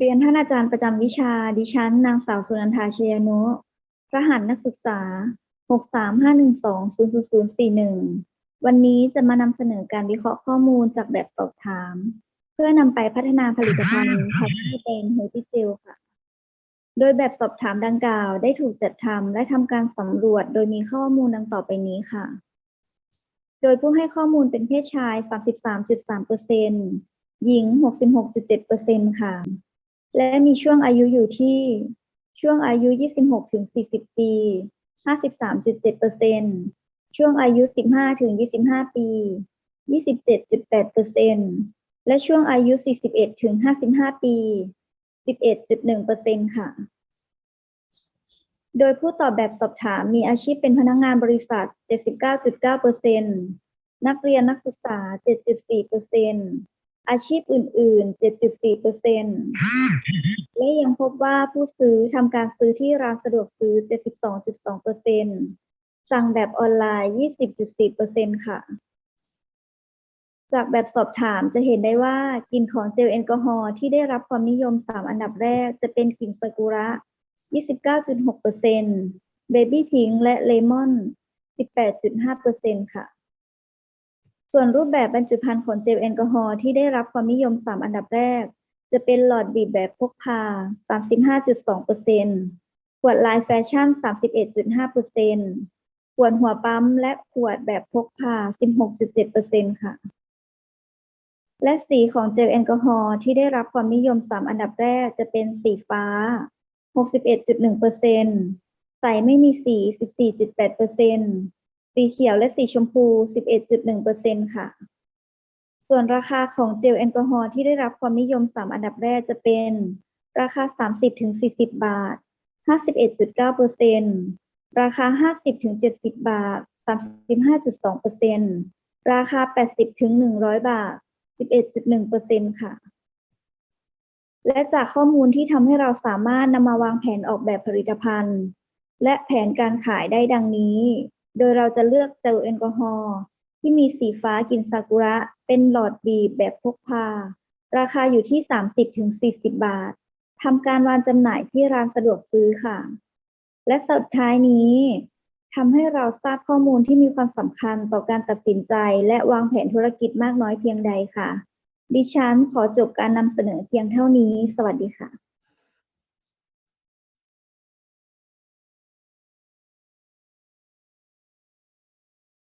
เรียนท่านอาจารย์ประจำวิชา ดิฉัน นางสาวสุนันทาเชยนุ รหัสนักศึกษา 635120041 วันนี้จะมานำเสนอการวิเคราะห์ข้อมูลจากแบบสอบถาม เพื่อนำไปพัฒนาผลิตภัณฑ์แพคเกจเป็นเฮอร์ติเจลค่ะ โดยแบบสอบถามดังกล่าวได้ถูกจัดทำและทำการสำรวจโดยมีข้อมูลดังต่อไปนี้ค่ะ โดยผู้ให้ข้อมูลเป็นเพศชาย 33.3%หญิง 66.7%ค่ะ และมีช่วงอายุอยู่ที่ช่วงอายุ 26 ถึง 40 ปี 53.7%ช่วงอายุ 15 ถึง 25 ปี 27.8%และช่วงอายุ 41 ถึง 55 ปี 11.1%ค่ะ โดยผู้ตอบแบบสอบถามมีอาชีพเป็นพนักงานบริษัท 79.9%นักเรียนนักศึกษา 7.4% อาชีพอื่น ๆ 7.4%และยังพบว่าผู้ซื้อทำการซื้อที่ร้านสะดวกซื้อ 72.2%สั่งแบบออนไลน์ 20.4%ค่ะ จากแบบสอบถามจะเห็นได้ว่ากลิ่นของเจลแอลกอฮอล์ที่ได้รับความนิยม 3 อันดับแรก จะเป็นกลิ่นซากุระ 29.6%เบบี้พิงและเลมอน 18.5%ค่ะ ส่วนรูปแบบบรรจุภัณฑ์ของเจลแอลกอฮอล์ที่ได้รับความนิยม 3 อันดับแรก จะเป็นหลอดบีบแบบพกพา 35.2%ขวดลายแฟชั่น 31.5%ขวดหัวปั๊มและขวดแบบพกพา 16.7%ค่ะ และสีของเจลแอลกอฮอล์ที่ได้รับความนิยม 3 อันดับแรกจะเป็นสีฟ้า 61.1%ใสไม่มีสี 14.8% สีเขียวและสีชมพู 11.1%ค่ะ ส่วนราคาของเจลแอลกอฮอล์ที่ได้รับความนิยม 3 อันดับแรกจะเป็น ราคา 30-40 บาท 51.9%ราคา 50-70 บาท 35.2%ราคา 80-100 บาท 11.1%ค่ะ และจากข้อมูลที่ทำให้เราสามารถนำมาวางแผนออกแบบผลิตภัณฑ์ และแผนการขายได้ดังนี้ โดยเราจะเลือกเจลแอลกอฮอล์ที่มีสีฟ้ากลิ่นซากุระ เป็นหลอดบีบแบบพกพา ราคาอยู่ที่ 30-40 บาททำการวางจำหน่ายที่ร้านสะดวกซื้อค่ะ และสุดท้ายนี้ทำให้เราทราบข้อมูลที่มีความสำคัญต่อการตัดสินใจ และวางแผนธุรกิจมากน้อยเพียงใดค่ะ ดิฉันขอจบการนำเสนอเพียงเท่านี้ สวัสดีค่ะ